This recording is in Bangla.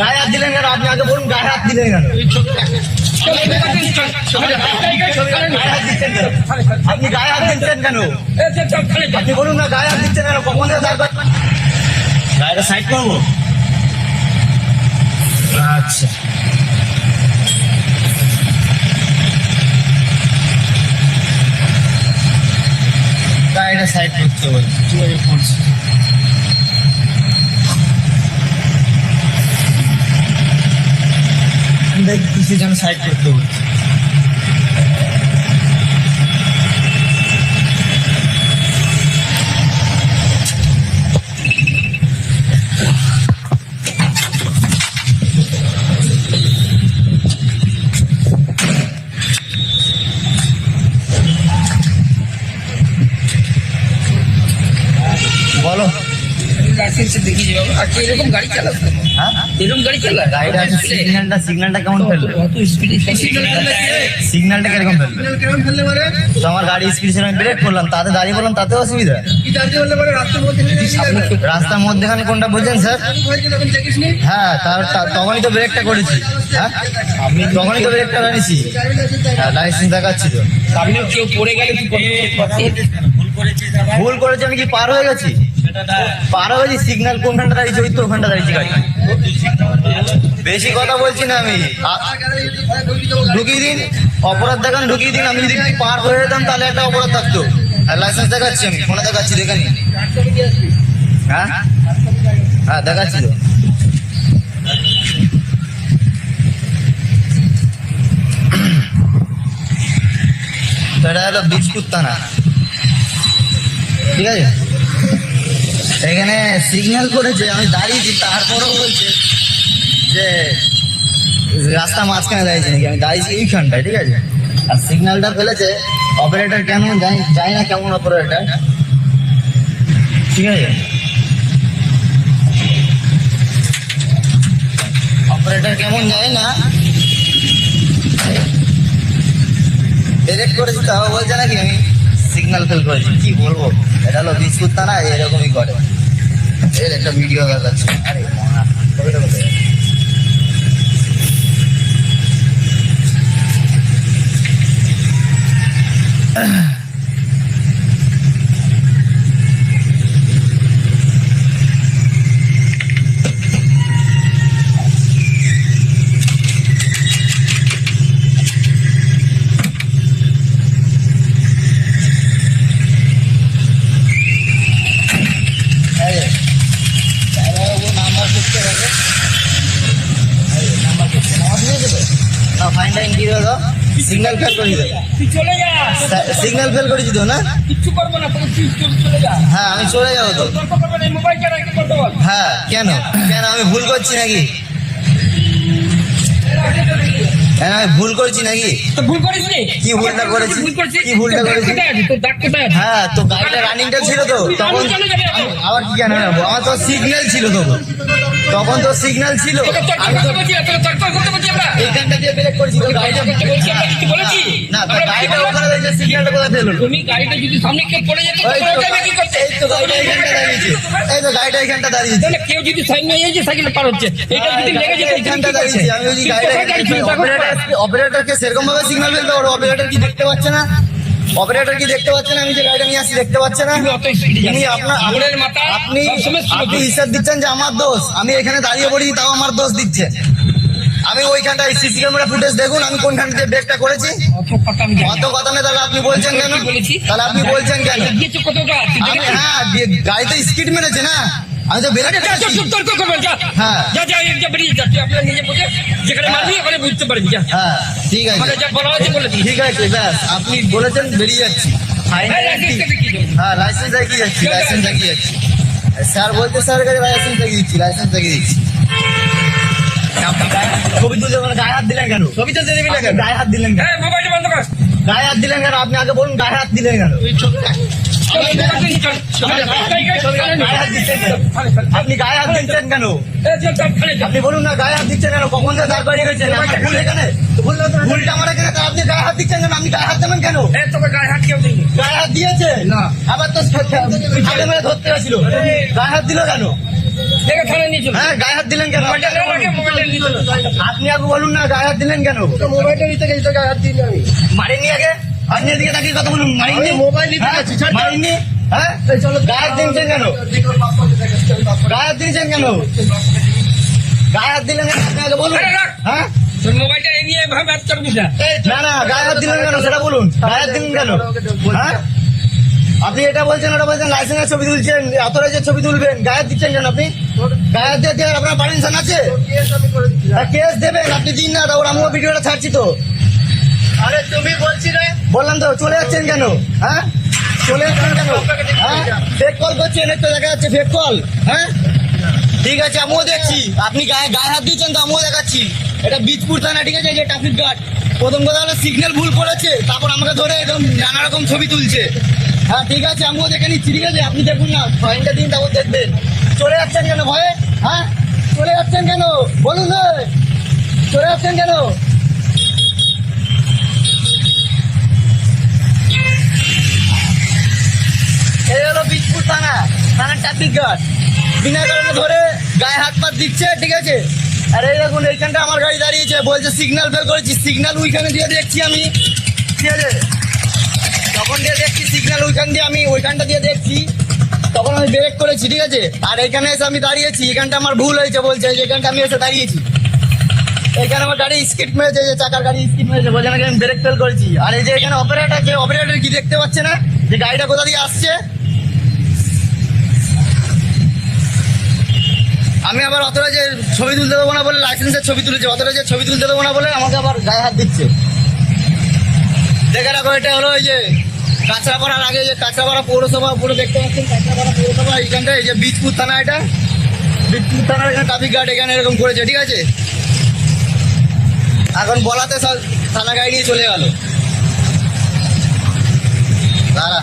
গায়ে হাত দিলেন কেন? আপনি আগে বলুন গায়ে হাত দিলেন কেন? আপনি গায়ে হাত দিচ্ছেন কেন? আপনি বলুন না গায়ে হাত দিচ্ছেন কেন? কখন? গায়েটা সাইড করব? আচ্ছা। গাড়িটা সাইড করতে বলছি ঠিক আছে করছি যেন সাইড করতে লাইসেন্সে দেখি আর কি এরকম গাড়ি চালাস হ্যাঁ? এরকম গাড়ি চালা গাড়িটা সিগন্যালটা সিগন্যালটা কেমন অত স্পিডে সিগন্যালটা কীরকম ফেলল তো আমার গাড়ি স্পিড ছিল আমি ব্রেক করলাম তাতে দাঁড়িয়ে বললাম তাতে অসুবিধা। রাস্তার মধ্যেখানে কোনটা বলছেন স্যার? হ্যাঁ তার তখনই তো ব্রেকটা করেছি। হ্যাঁ? আমি তখনই তো ব্রেকটা হ্যাঁ লাইসেন্স দেখাচ্ছি তো সামনে কেউ পড়ে গেলে কি করতে ভুল করেছি আমি কি পার হয়ে গেছি? হয়ে গেছি সিগন্যাল কোনখানটা দাঁড়িয়েছি? ওই তো ওখানটা দাঁড়িয়েছি গাড়ি। বেশি কথা বলছি না আমি। ঢুকিয়ে দিন। অপরাধ দেখান, ঢুকিয়ে দিন। আমি যদি পার হয়ে যেতাম, তাহলে একটা অপরাধ থাকতো। আর লাইসেন্স দেখাচ্ছি আমি ফোনে দেখাচ্ছি, দেখে নিন। হ্যাঁ? হ্যাঁ দেখাচ্ছি তো। এটা হলো বিস্কুট থানা। ঠিক আছে? এখানে সিগন্যাল করেছে, আমি দাঁড়িয়েছি তারপরেও বলছে যে রাস্তা মাঝখানে দাঁড়িয়েছি নাকি? আমি দাঁড়িয়েছি এইখানটায়, ঠিক আছে? আর সিগন্যালটা ফেলেছে অপারেটর কেমন জানি জানি না কেমন অপারেটর ঠিক আছে? অপারেটর কেমন জানি না। ডিরেক্ট করেছি, তাও বলছে নাকি আমি? সিগন্যাল ফেল করেছে। কি বলব? এটা হলো বিস্কুট না এরকমই করে। এর একটা ভিডিও দেখাচ্ছে আরে মা, ছবিটা কোথায়? এই যে, দাদাবাবু নাম্বার লিখতে হবে এই যে, নাম্বার লিখতে নাম্বার লিখেছে তো না ফাইন টাইন দিয়ে দাও সিগন্যাল ফেল করে দিও। তুই চলে যা। সিগন্যাল ফেল করেছি তো না? কিছু করব না তুমি চলে যা। হ্যাঁ আমি চলে যাব তো। মোবাইল কেন বল হ্যাঁ কেন? কেন আমি ভুল করছি নাকি? আমি ভুল করছি নাকি? ভুল করিস কি ভুলটা করেছি? কি ভুলটা করেছি? হ্যাঁ তো গাড়িটা রানিংটা ছিল তো তখন আবার কি কেন? আমার তো সিগন্যাল ছিল তখন। তখন তো সিগন্যাল ছিল। তো। এইখানটা দিয়ে ব্রেক করেছি তো? না গাড়িটা কিছু ওখানে রয়েছে সিগন্যালটা কোথায় তুমি গাড়িটা যদি সামনে কেউ পড়ে যেত এই তখন তো ওটা কি করতে? এই তো গাড়িটা এখানটা দাঁড়িয়েছে। এই তো গাড়িটা এখানটা দাঁড়িয়েছে। তাহলে কেউ যদি সাইড নিয়ে যাচ্ছে সাইকেল পার হচ্ছে। এটা যদি লেগে যেত এখানটা দাঁড়িয়েছি। আমি ওই গাড়িটা গাড়িটা অপারেটরকে সেরকম ভাবে সিগন্যাল ফেলতে পারো অপারেটর কি দেখতে পাচ্ছে না? অপারেটর কি দেখতে পাচ্ছে না? আমি যে গাড়িটা নিয়ে আসছি দেখতে পাচ্ছে না? আপনার আপনি হিসাব দিচ্ছেন যে আমার দোষ। আমি এখানে দাঁড়িয়ে পড়ি তাও আমার দোষ দিচ্ছে। আমি ওইখানটায় সিসি ক্যামেরা ফুটেজ দেখুন আমি কোনখানটা ব্রেকটা করেছি অত কথা নেই তাহলে আপনি বলছেন কেন বলেছি? তাহলে আপনি বলছেন কেন? হ্যাঁ গাড়িতে স্কিড মেরেছে না আমি তো বেরোতে যা, যা, চুপ, তর্ক করবে, যা। হ্যাঁ। যা, যা, যা, বেরিয়ে যা। তুই আপনার নিজে বুঝে, যেখানে মারবি, ওখানে বুঝতে পারবি, যা। হ্যাঁ ঠিক আছে আমাকে যা বলা হয়েছে বলে দিস। ঠিক আছে ব্যাস আপনি বলেছেন বেরিয়ে যাচ্ছি থেকে? হ্যাঁ লাইসেন্স দেখিয়ে যাচ্ছি লাইসেন্স দেখিয়ে যাচ্ছি স্যার বলতে স্যারের কাছে লাইসেন্স দেখিয়ে দিচ্ছি লাইসেন্স দেখিয়ে দিচ্ছি ছবি তুলতে মানে গায়ে হাত দিলেন কেন ছবি তুলতে দিবি না কেন গায়ে হাত দিলেন কেন এই, মোবাইলটা বন্ধ কর। গায়ে হাত দিলেন কেন আপনি আগে বলুন গায়ে হাত দিলেন কেন আপনি গায়ে হাত দিচ্ছেন কেন। আপনি বলুন না গায়ে হাত দিচ্ছেন কেন কখন দাঁড় বাড়িয়ে গেছেন ভুল এখানে ভুলটা আমার এখানে আপনি গায়ে হাত দিচ্ছেন কেন আমি গায়ে হাত দেবেন কেন তোকে গায়ে হাত কেউ। গায়ে হাত দিয়েছে না। আবার তো ধরতে গেছিল গায়ে হাত দিল কেন থানায় নিয়ে। হ্যাঁ গায়ে হাত দিলেন কেন? মোবাইলটা মোবাইলটা আপনি আগে বলুন না গায়ে হাত দিলেন কেন? তো মোবাইলটা নিতে গেছি তোকে হাত দিন আমি। মারেননি আগে? আপনি এদিকে তাকিয়ে কথা বলুন মারেননি মোবাইল নিতে হ্যাঁ? গেছি। মারেননি হ্যাঁ? চলো। গায়ে হাত দিয়েছেন কেন? গায়ে হাত দিয়েছেন কেন? গায়ে হাত দিলেন কেন? আপনি আগে বলুন। হ্যাঁ? মোবাইলটা এই নিয়ে ভাবে না। না গায়ে হাত দিলেন কেন? সেটা বলুন। গায়ে হাত দিলেন কেন? হ্যাঁ? আপনি এটা বলছেন ওটা বলছেন লাইসেন্সের ছবি তুলছেন অথরাইজের ছবি তুলবেন গায়ে হাত দিচ্ছেন কেন আপনি? গায়ে হাত দিয়ে দিয়ে আপনার পারমিশন আছে? কেস দেবেন আপনি দিন না তারপর আমিও ভিডিওটা ছাড়ছি তো। আরে তুমি বলছি রে। বললাম তো চলে যাচ্ছেন কেন? হ্যাঁ? চলে যাচ্ছেন কেন? হ্যাঁ? ফেক কল করছেন একটু দেখা যাচ্ছে ফেক কল হ্যাঁ? ঠিক আছে আমিও দেখছি। আপনি গায়ে গায়ে হাত দিচ্ছেন তো আমিও দেখাচ্ছি। এটা বীজপুর থানা ঠিক আছে এই যে ট্রাফিক গার্ড প্রথম কথা হলো সিগন্যাল ভুল করেছে তারপর আমাকে ধরে একদম নানা রকম ছবি তুলছে। হ্যাঁ ঠিক আছে, আমিও দেখে নিচ্ছি, ঠিক আছে? আপনি দেখুন না ফাইনটা দিন, তারপর দেখবেন। চলে যাচ্ছেন কেন ভয়ে? হ্যাঁ? চলে যাচ্ছেন কেন? বলুন চলে যাচ্ছেন কেন? এই হলো বীজপুর থানা, থানার ট্রাফিক গার্ড বিনা ধরে গায়ে হাত দিচ্ছে, ঠিক আছে? আর দেখুন, এইখানটা আমার গাড়ি দাঁড়িয়েছে, বলছে সিগন্যাল ফেল করেছি সিগন্যাল ওইখানে দিয়ে দেখছি আমি। ঠিক আছে? তখন দিয়ে দেখছি সিগন্যাল ওইখান দিয়ে আমি ওইখানটা দিয়ে দেখছি, তখন আমি ব্রেক করেছি, ঠিক আছে? আর এখানে এসে আমি দাঁড়িয়েছি, এখানটা আমার ভুল হয়েছে বলছে যে এখানটা আমি এসে দাঁড়িয়েছি। এখানে আমার গাড়ি স্কিট মেরেছে যে চাকার গাড়ি স্কিট মেরেছে, বলছে নাকি আমি ব্রেক ফেল করেছি। আর এই যে এখানে অপারেটর আছে অপারেটর কি দেখতে পাচ্ছে না, যে গাড়িটা কোথা দিয়ে আসছে? আমি আবার অতটা যে ছবি তুলতে দেবো না বলে লাইসেন্সের ছবি তুলেছি যে ছবি তুলতে দেবো না বলে আমাকে আবার গায়ে হাত দিচ্ছে। দেখে রাখো এটা হলো ওই যে কাঁচরাপাড়ার আগে যে কাঁচরাপাড়া পৌরসভা, পুরো দেখতে পাচ্ছেন কাঁচরাপাড়া পৌরসভা, এইখানটা এই যে বীজপুর থানা এটা। বীজপুর থানার এখানে ট্রাফিক গার্ড এখানে এরকম করেছে, ঠিক আছে? এখন বলাতে সব থানা গাড়ি নিয়ে চলে গেল। দাঁড়া।